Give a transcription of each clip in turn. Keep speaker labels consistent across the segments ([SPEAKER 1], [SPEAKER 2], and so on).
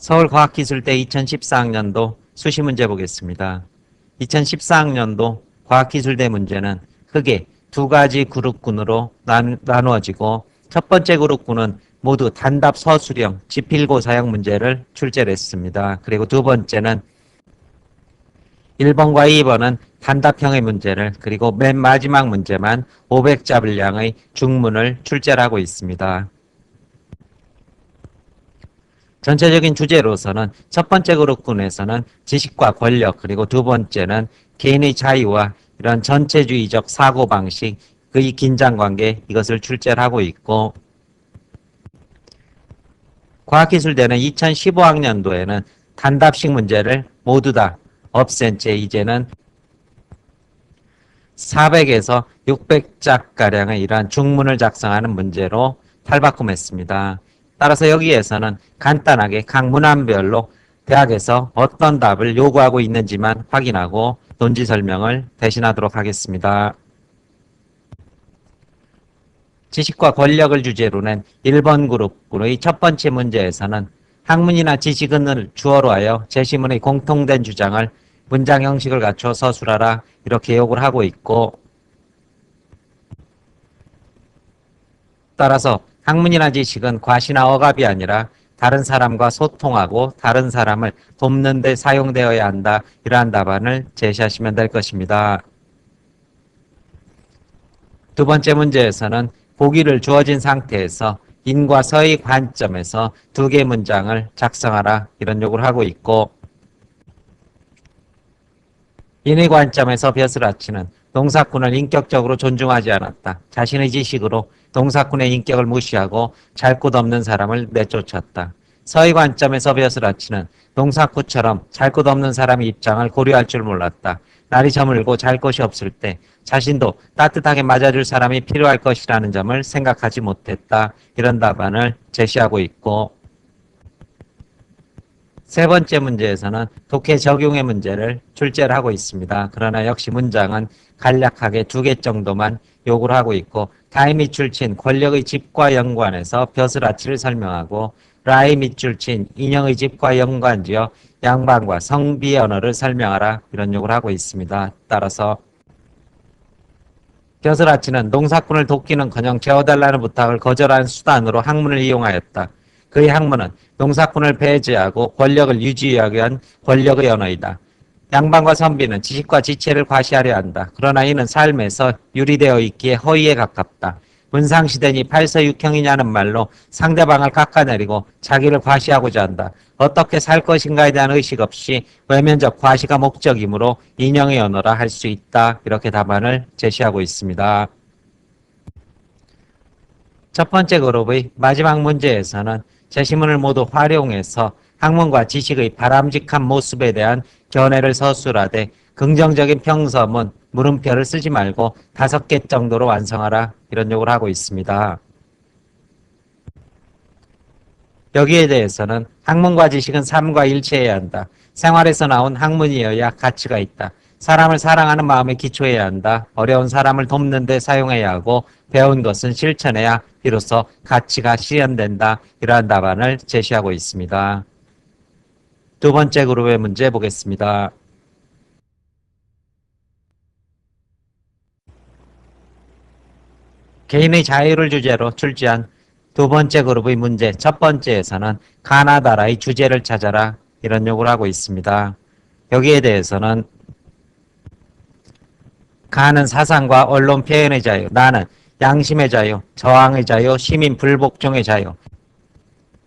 [SPEAKER 1] 서울과학기술대 2014학년도 수시 문제 보겠습니다. 2014학년도 과학기술대 문제는 크게 두 가지 그룹군으로 난- 나누어지고 첫 번째 그룹군은 모두 단답 서술형 지필고 사형 문제를 출제를 했습니다. 그리고 두 번째는 1번과 2번은 단답형의 문제를 그리고 맨 마지막 문제만 500자 분량의 중문을 출제를 하고 있습니다. 전체적인 주제로서는 첫 번째 그룹군에서는 지식과 권력 그리고 두 번째는 개인의 자유와 이런 전체주의적 사고방식 그의 긴장관계 이것을 출제를 하고 있고 과학기술대는 2015학년도에는 단답식 문제를 모두 다 없앤 채 이제는 400에서 600자가량의 이러한 중문을 작성하는 문제로 탈바꿈했습니다. 따라서 여기에서는 간단하게 각 문안별로 대학에서 어떤 답을 요구하고 있는지만 확인하고 논지 설명을 대신하도록 하겠습니다. 지식과 권력을 주제로 낸 1번 그룹의 첫 번째 문제에서는 학문이나 지식은을 주어로 하여 제시문의 공통된 주장을 문장 형식을 갖춰 서술하라 이렇게 요구를 하고 있고 따라서 학문이나 지식은 과시나 억압이 아니라 다른 사람과 소통하고 다른 사람을 돕는 데 사용되어야 한다. 이러한 답안을 제시하시면 될 것입니다. 두 번째 문제에서는 보기를 주어진 상태에서 인과 서의 관점에서 두 개 문장을 작성하라 이런 요구를 하고 있고 인의 관점에서 벼슬아치는 농사꾼을 인격적으로 존중하지 않았다. 자신의 지식으로 농사꾼의 인격을 무시하고 잘 곳 없는 사람을 내쫓았다. 서의 관점에서 벼슬아치는 농사꾼처럼 잘 곳 없는 사람의 입장을 고려할 줄 몰랐다. 날이 저물고 잘 곳이 없을 때 자신도 따뜻하게 맞아줄 사람이 필요할 것이라는 점을 생각하지 못했다. 이런 답안을 제시하고 있고 세 번째 문제에서는 독해 적용의 문제를 출제를 하고 있습니다. 그러나 역시 문장은 간략하게 두 개 정도만 요구를 하고 있고 다이 밑줄 친 권력의 집과 연관해서 벼슬아치를 설명하고 라이 밑줄 친 인형의 집과 연관지어 양반과 성비의 언어를 설명하라 이런 요구를 하고 있습니다. 따라서 벼슬아치는 농사꾼을 돕기는커녕 재워달라는 부탁을 거절한 수단으로 학문을 이용하였다. 그의 학문은 농사꾼을 배제하고 권력을 유지하기 위한 권력의 언어이다. 양반과 선비는 지식과 지체를 과시하려 한다. 그러나 이는 삶에서 유리되어 있기에 허위에 가깝다. 문상시대니 팔서육형이냐는 말로 상대방을 깎아내리고 자기를 과시하고자 한다. 어떻게 살 것인가에 대한 의식 없이 외면적 과시가 목적이므로 인형의 언어라 할 수 있다. 이렇게 답안을 제시하고 있습니다. 첫 번째 그룹의 마지막 문제에서는 제시문을 모두 활용해서 학문과 지식의 바람직한 모습에 대한 견해를 서술하되 긍정적인 평서문, 물음표를 쓰지 말고 다섯 개 정도로 완성하라 이런 요구를 하고 있습니다. 여기에 대해서는 학문과 지식은 삶과 일치해야 한다. 생활에서 나온 학문이어야 가치가 있다. 사람을 사랑하는 마음에 기초해야 한다. 어려운 사람을 돕는 데 사용해야 하고 배운 것은 실천해야 비로소 가치가 실현된다. 이러한 답안을 제시하고 있습니다. 두 번째 그룹의 문제 보겠습니다. 개인의 자유를 주제로 출제한 두 번째 그룹의 문제 첫 번째에서는 가나다라의 주제를 찾아라 이런 요구를 하고 있습니다. 여기에 대해서는 가는 사상과 언론 표현의 자유, 나는 양심의 자유, 저항의 자유, 시민 불복종의 자유.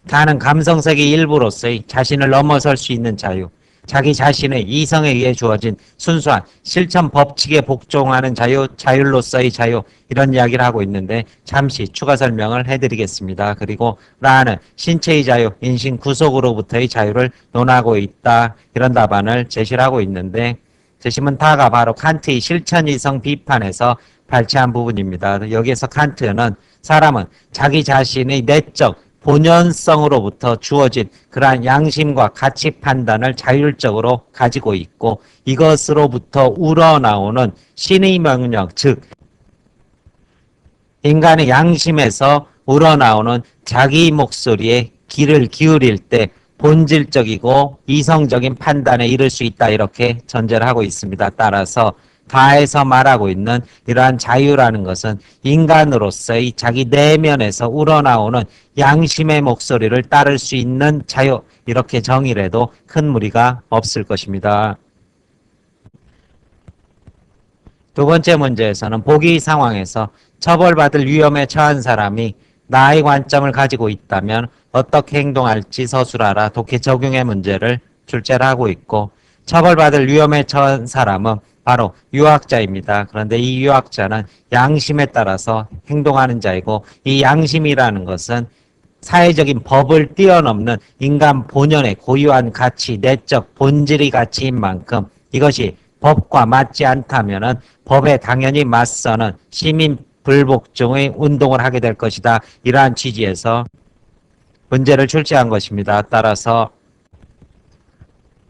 [SPEAKER 1] 다는 감성색의 일부로서의 자신을 넘어설 수 있는 자유, 자기 자신의 이성에 의해 주어진 순수한 실천 법칙에 복종하는 자유, 자율로서의 자유 이런 이야기를 하고 있는데 잠시 추가 설명을 해드리겠습니다. 그리고 라는 신체의 자유, 인신 구속으로부터의 자유를 논하고 있다 이런 답안을 제시를 하고 있는데 제시문 다가 바로 칸트의 실천 이성 비판에서 발췌한 부분입니다. 여기에서 칸트는 사람은 자기 자신의 내적 본연성으로부터 주어진 그러한 양심과 가치 판단을 자율적으로 가지고 있고 이것으로부터 우러나오는 신의 명령, 즉 인간의 양심에서 우러나오는 자기 목소리에 귀를 기울일 때 본질적이고 이성적인 판단에 이를 수 있다 이렇게 전제를 하고 있습니다. 따라서 다에서 말하고 있는 이러한 자유라는 것은 인간으로서의 자기 내면에서 우러나오는 양심의 목소리를 따를 수 있는 자유 이렇게 정의를 해도 큰 무리가 없을 것입니다. 두 번째 문제에서는 보기 상황에서 처벌받을 위험에 처한 사람이 나의 관점을 가지고 있다면 어떻게 행동할지 서술하라 독해 적용의 문제를 출제를 하고 있고 처벌받을 위험에 처한 사람은 바로 유학자입니다. 그런데 이 유학자는 양심에 따라서 행동하는 자이고 이 양심이라는 것은 사회적인 법을 뛰어넘는 인간 본연의 고유한 가치, 내적 본질의 가치인 만큼 이것이 법과 맞지 않다면은 법에 당연히 맞서는 시민 불복종의 운동을 하게 될 것이다. 이러한 취지에서 문제를 출제한 것입니다. 따라서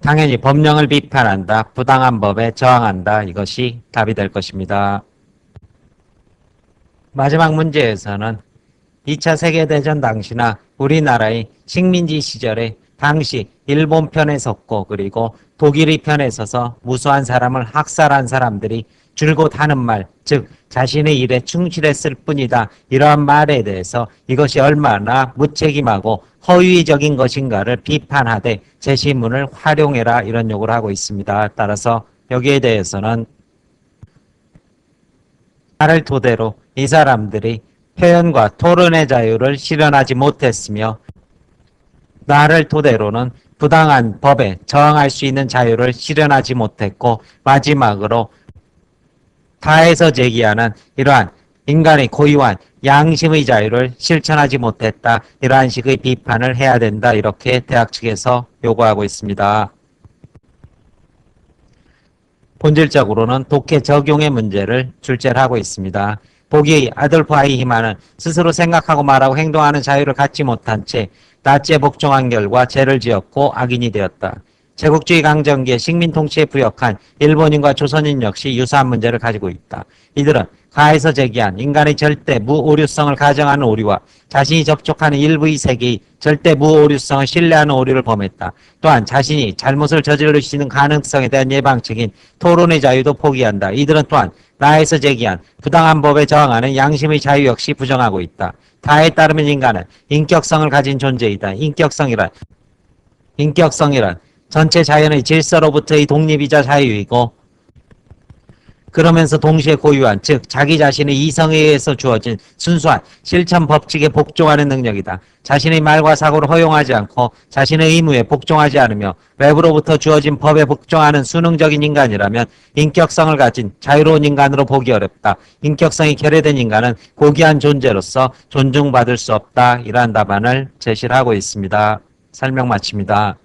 [SPEAKER 1] 당연히 법령을 비판한다. 부당한 법에 저항한다. 이것이 답이 될 것입니다. 마지막 문제에서는 2차 세계대전 당시나 우리나라의 식민지 시절에 당시 일본 편에 섰고 그리고 독일의 편에 서서 무수한 사람을 학살한 사람들이 줄곧 하는 말, 즉 자신의 일에 충실했을 뿐이다. 이러한 말에 대해서 이것이 얼마나 무책임하고 허위적인 것인가를 비판하되 제시문을 활용해라 이런 요구를 하고 있습니다. 따라서 여기에 대해서는 나를 토대로 이 사람들이 표현과 토론의 자유를 실현하지 못했으며 나를 토대로는 부당한 법에 저항할 수 있는 자유를 실현하지 못했고 마지막으로 타에서 제기하는 이러한 인간의 고유한 양심의 자유를 실천하지 못했다. 이러한 식의 비판을 해야 된다. 이렇게 대학 측에서 요구하고 있습니다. 본질적으로는 독해 적용의 문제를 출제를 하고 있습니다. 보기 아돌프 아이히만은 스스로 생각하고 말하고 행동하는 자유를 갖지 못한 채 나치에 복종한 결과 죄를 지었고 악인이 되었다. 제국주의 강점기에 식민 통치에 부역한 일본인과 조선인 역시 유사한 문제를 가지고 있다. 이들은 가에서 제기한 인간의 절대 무오류성을 가정하는 오류와 자신이 접촉하는 일부의 세계의 절대 무오류성을 신뢰하는 오류를 범했다. 또한 자신이 잘못을 있는 가능성에 대한 예방책인 토론의 자유도 포기한다. 이들은 또한 나에서 제기한 부당한 법에 저항하는 양심의 자유 역시 부정하고 있다. 다에 따르면 인간은 인격성을 가진 존재이다. 인격성이란 인격성이란 전체 자연의 질서로부터의 독립이자 자유이고 그러면서 동시에 고유한 즉 자기 자신의 이성에 의해서 주어진 순수한 실천 법칙에 복종하는 능력이다. 자신의 말과 사고를 허용하지 않고 자신의 의무에 복종하지 않으며 외부로부터 주어진 법에 복종하는 수능적인 인간이라면 인격성을 가진 자유로운 인간으로 보기 어렵다. 인격성이 결여된 인간은 고귀한 존재로서 존중받을 수 없다. 이러한 답안을 제시를 하고 있습니다. 설명 마칩니다.